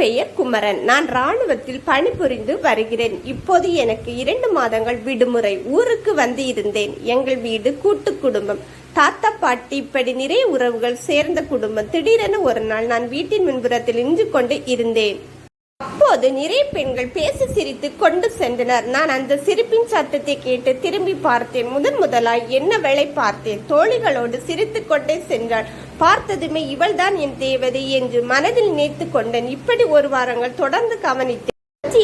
பெயர் குமரன். நான் ராணுவத்தில் பணிபுரிந்து வருகிறேன். இப்போது எனக்கு இரண்டு மாதங்கள் விடுமுறை. ஊருக்கு வந்து இருந்தேன் எங்கள் வீடு கூட்டு குடும்பம். தாத்தா பாட்டி இப்படி நிறைய உறவுகள் சேர்ந்த குடும்பம். திடீரென ஒரு நாள் நான் வீட்டின் முன்புறத்தில் நின்று கொண்டு இருந்தேன். அப்போது நிறைய பெண்கள் பேசி சிரித்து கொண்டு சென்றனர். நான் அந்த சிரிப்பின் சத்தத்தை கேட்டு திரும்பி பார்த்தேன். முதன் முதலாய் என்ன வேலை பார்த்தேன்? தோழிகளோடு சிரித்து கொண்டே சென்றாள். பார்த்ததுமே இவள்தான் என் தேவதை என்று மனதில் நினைத்து கொண்டேன். இப்படி ஒரு வாரங்கள் தொடர்ந்து கவனித்தேன்.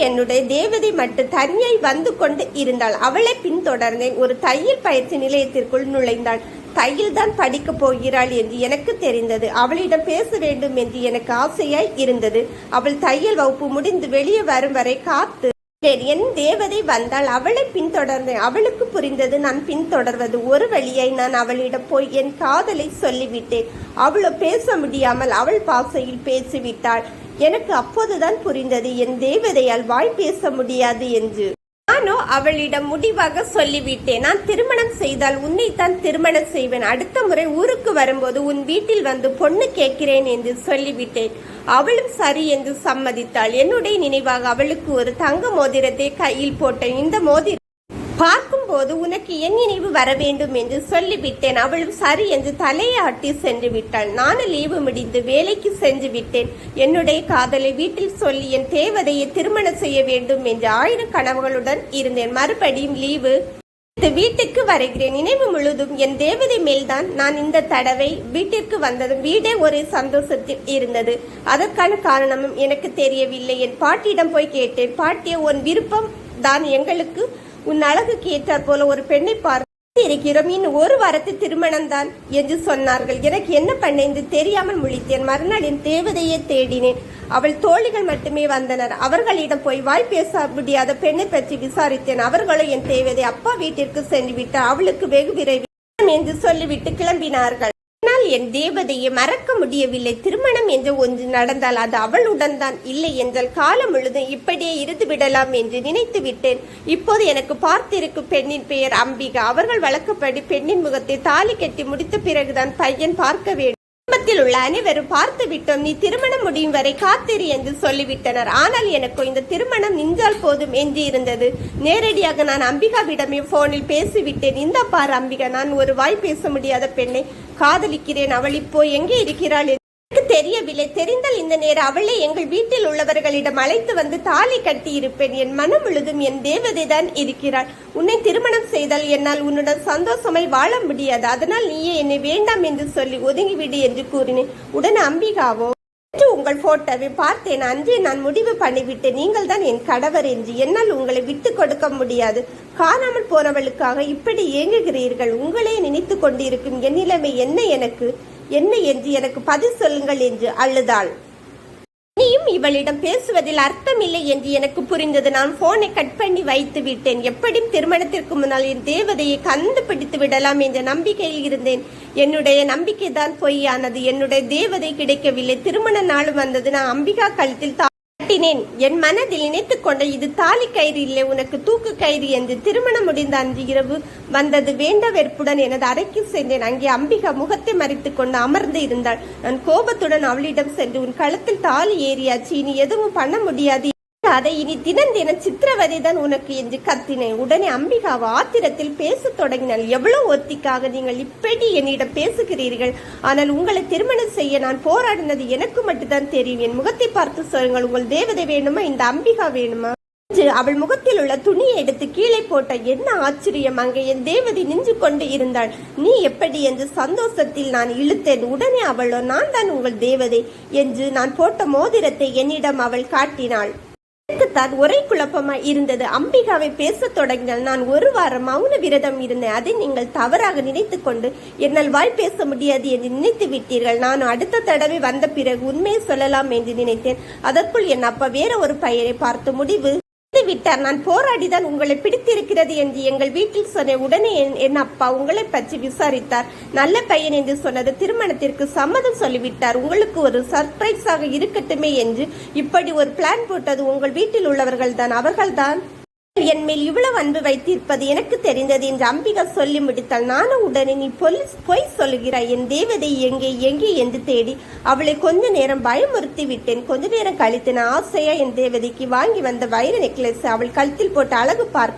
என்னுடைய தேவதை மட்டும் தனியாய் வந்து கொண்டு இருந்தாள். அவளை பின்தொடர்ந்தேன். ஒரு தையல் பயிற்சி நிலையத்திற்குள் நுழைந்தாள். தையில் தான் படிக்க போகிறாள் என்று எனக்கு தெரிந்தது. அவளிடம் பேச வேண்டும் என்று எனக்கு ஆசையாய் இருந்தது. அவள் தையல் வகுப்பு முடிந்து வெளியே வரும் வரை காத்து சரி என் தேவதை வந்தால் அவளை பின்தொடர்ந்தேன். அவளுக்கு புரிந்தது நான் பின்தொடர்வது ஒரு வழியை நான் அவளிடம் போய் என் காதலை சொல்லிவிட்டேன். அவளோ பேச முடியாமல் அவள் பாசையில் பேசிவிட்டாள். எனக்கு அப்போதுதான் புரிந்தது என் தேவதையால் வாய் பேச முடியாது என்று. நானும் அவளிடம் முடிவாக சொல்லிவிட்டேன். நான் திருமணம் செய்தால் உன்னைத்தான் திருமணம் செய்வேன். அடுத்த முறை ஊருக்கு வரும்போது உன் வீட்டில் வந்து பொண்ணு கேட்கிறேன் என்று சொல்லிவிட்டேன். அவளும் சரி என்று சம்மதித்தாள். என்னுடைய நினைவாக அவளுக்கு ஒரு தங்க மோதிரத்தை கையில் போட்டேன் இந்த மோதிரம் பார்க்கும்போது உனக்கு என் நினைவு வர வேண்டும் என்று சொல்லிவிட்டேன். அவளும் சரி என்று தலையாட்டி சென்று விட்டாள். நானும் லீவு முடிந்து வேலைக்கு சென்று விட்டேன். என்னுடைய காதலை வீட்டில் சொல்லி என் தேவதையை திருமணம் செய்ய வேண்டும் என்று ஆயிரம் கனவுகளுடன் இருந்தேன். மறுபடியும் லீவு இந்த வீட்டுக்கு வருகிறேன். நினைவு முழுதும் என் தேவதை மேல்தான் நான் இந்த தடவை வீட்டிற்கு வந்ததும் வீடே ஒரே சந்தோஷத்தில் இருந்தது. அதற்கான காரணமும் எனக்கு தெரியவில்லை. என் பாட்டியிடம் போய் கேட்டேன். பாட்டிய உன் விருப்பம் தான் எங்களுக்கு உன் அழகுக்கு ஏற்றாற் போல ஒரு பெண்ணை பார்த்து இருக்கிறோம். இன்னும் ஒரு வாரத்து திருமணம்தான் என்று சொன்னார்கள். எனக்கு என்ன பண்ண என்று தெரியாமல் முழித்தேன். மறுநாள் என் தேவதையை தேடினேன். அவள் தோழிகள் மட்டுமே வந்தனர். அவர்களிடம் போய் வாய் பேச முடியாத பெண்ணை பற்றி விசாரித்தேன். அவர்களும் என் தேவதை அப்பா வீட்டிற்கு சென்றுவிட்டு அவளுக்கு வெகு விரைவில் என்று சொல்லிவிட்டு கிளம்பினார்கள். என் தேவதையை மறக்க முடியவில்லை. திருமணம் என்று ஒன்று நடந்தால் அது அவளுடன் தான் இல்லை என்றால் காலம் முழுதும் இப்படியே இருந்து விடலாம் என்று நினைத்து விட்டேன். இப்போது எனக்கு பார்த்திருக்கும் பெண்ணின் பெயர் அம்பிகா. அவர்கள் வழக்கப்படி பெண்ணின் முகத்தை தாலி கட்டி முடித்த பிறகுதான் பையன் பார்க்க வேண்டும். குடும்பத்தில் உள்ள அனைவரும் பார்த்து விட்டோம். நீ திருமணம் முடியும் வரை காத்திரு என்று சொல்லிவிட்டனர். ஆனால் எனக்கு இந்த திருமணம் நின்றால் போதும் என்று இருந்தது. நேரடியாக நான் அம்பிகாவிடமே போனில் பேசிவிட்டேன். இந்த பார் அம்பிகா நான் ஒரு வாய் பேச முடியாத பெண்ணை காதலிக்கிறேன் அவள் இப்போ எங்கே இருக்கிறாள் என்று எனக்கு தெரியவில்லை. தெரிந்தால் இந்த நேரம் அவளை எங்கள் வீட்டில் உள்ளவர்களிடம் அழைத்து வந்து தாலி கட்டி இருப்பேன். என் மனம் முழுதும் என் தேவதை தான் இருக்கிறாள். உன்னை திருமணம் செய்தால் என்னால் உன்னுடன் சந்தோஷமாய் வாழ முடியாது. அதனால் நீயே என்னை வேண்டாம் என்று சொல்லி ஒதுங்கிவிடு என்று கூறினேன். உடன் அம்பிகாவோ இன்று உங்கள் போட்டோவை பார்த்தேன். அன்றே நான் முடிவு பண்ணிவிட்டேன். நீங்கள் தான் என் கடவர் என்று என்னால் உங்களை விட்டு கொடுக்க முடியாது. காணாமல் போனவளுக்காக இப்படி ஏங்குகிறீர்கள். உங்களே நினைத்து கொண்டிருக்கும் என் நிலைமை என்ன எனக்கு? என்ன என்று எனக்கு பதில் சொல்லுங்கள் என்று அழுதாள். நீயும் இவளிடம் பேசுவதில் இல்லை என்று எனக்கு புரிந்தது. நான் போனை கட் பண்ணி வைத்து விட்டேன். எப்படியும் திருமணத்திற்கு முன்னால் என் தேவதையை கண்டுபிடித்து விடலாம் என்ற நம்பிக்கையில் இருந்தேன். என்னுடைய நம்பிக்கை தான் பொய்யானது. என்னுடைய தேவதை கிடைக்கவில்லை. திருமண நாள் வந்தது. நான் அம்பிகா கழுத்தில் கட்டினேன். என் மனதில் நினைத்து கொண்ட இது தாலி கயிறு இல்லை உனக்கு தூக்கு கயிறு என்று திருமணம் முடிந்த அன்று இரவு வந்தது வேண்ட வெறுப்புடன் எனது அறைக்கு சென்றேன் அங்கே அம்பிகா முகத்தை மறைத்து கொண்டு அமர்ந்து இருந்தாள். நான் கோபத்துடன் அவளிடம் சென்று உன் கழுத்தில் தாலி ஏறியாச்சு. இனி எதுவும் பண்ண முடியாது. அதை இனி தினம் தினம் சித்திரவதை தான் உனக்கு என்று கத்தினேன். உடனே அம்பிகா ஆத்திரத்தில் பேசத் தொடங்கினாள். எவ்வளவு ஒத்திக்காக நீங்கள் இப்படி என்னிடம் பேசுகிறீர்கள்? ஆனால் உங்களை திருமணம் செய்ய நான் போராடினது எனக்கு மட்டும்தான் தெரியும். என் முகத்தை பார்த்து சொல்லுங்கள். உங்கள் தேவதை வேணுமா இந்த அம்பிகா வேணுமா என்று அவள் முகத்தில் உள்ள துணியை எடுத்து கீழே போட்ட என்ன ஆச்சரியம். அங்கே என் தேவதை நின்று கொண்டு இருந்தாள். நீ எப்படி என்று சந்தோஷத்தில் நான் இழுத்தேன். உடனே அவளோ நான் தான் உங்கள் தேவதை என்று நான் போட்ட மோதிரத்தை என்னிடம் அவள் காட்டினாள். எனக்குத்தான் ஒரே குழப்பமா இருந்தது. அம்பிகாவை பேசத் தொடங்கினால் நான் ஒரு வாரம் மௌன விரதம் இருந்தேன். அதை நீங்கள் தவறாக நினைத்து கொண்டு என்னால் வாய் பேச முடியாது என்று நினைத்து விட்டீர்கள். நான் அடுத்த தடவை வந்த பிறகு உண்மையை சொல்லலாம் என்று நினைத்தேன். அதற்குள் என் அப்பா வேற ஒரு பையனை பார்த்து முடிவு விட்டார். நான் போராடிதான் உங்களை பிடித்திருக்கிறது என்று எங்கள் வீட்டில் சொன்ன உடனே என்- என் அப்பா உங்களை பற்றி விசாரித்தார். நல்ல பையன் என்று சொன்னது திருமணத்திற்கு சம்மதம் சொல்லிவிட்டார். உங்களுக்கு ஒரு சர்ப்ரைஸாக இருக்கட்டுமே என்று இப்படி ஒரு பிளான் போட்டது உங்கள் வீட்டில் உள்ளவர்கள் தான் அவர்கள்தான் என் மேல் இவ்வளவு அன்பு வைத்திருப்பது எனக்கு தெரிந்தது என்று அம்பிகா சொல்லி முடித்தாள். நானும் உடனே நீ பொல் பொய் சொல்லுகிறாய். என் தேவதை எங்கே எங்கே? என்று தேடி அவளை கொஞ்ச நேரம் பயமுறுத்தி விட்டேன். கொஞ்ச நேரம் கழித்து நான் ஆசையா என் தேவதைக்கு வாங்கி வந்த வைர நெக்லஸ் அவள் கழுத்தில் போட்டு அழகு பார்த்தேன்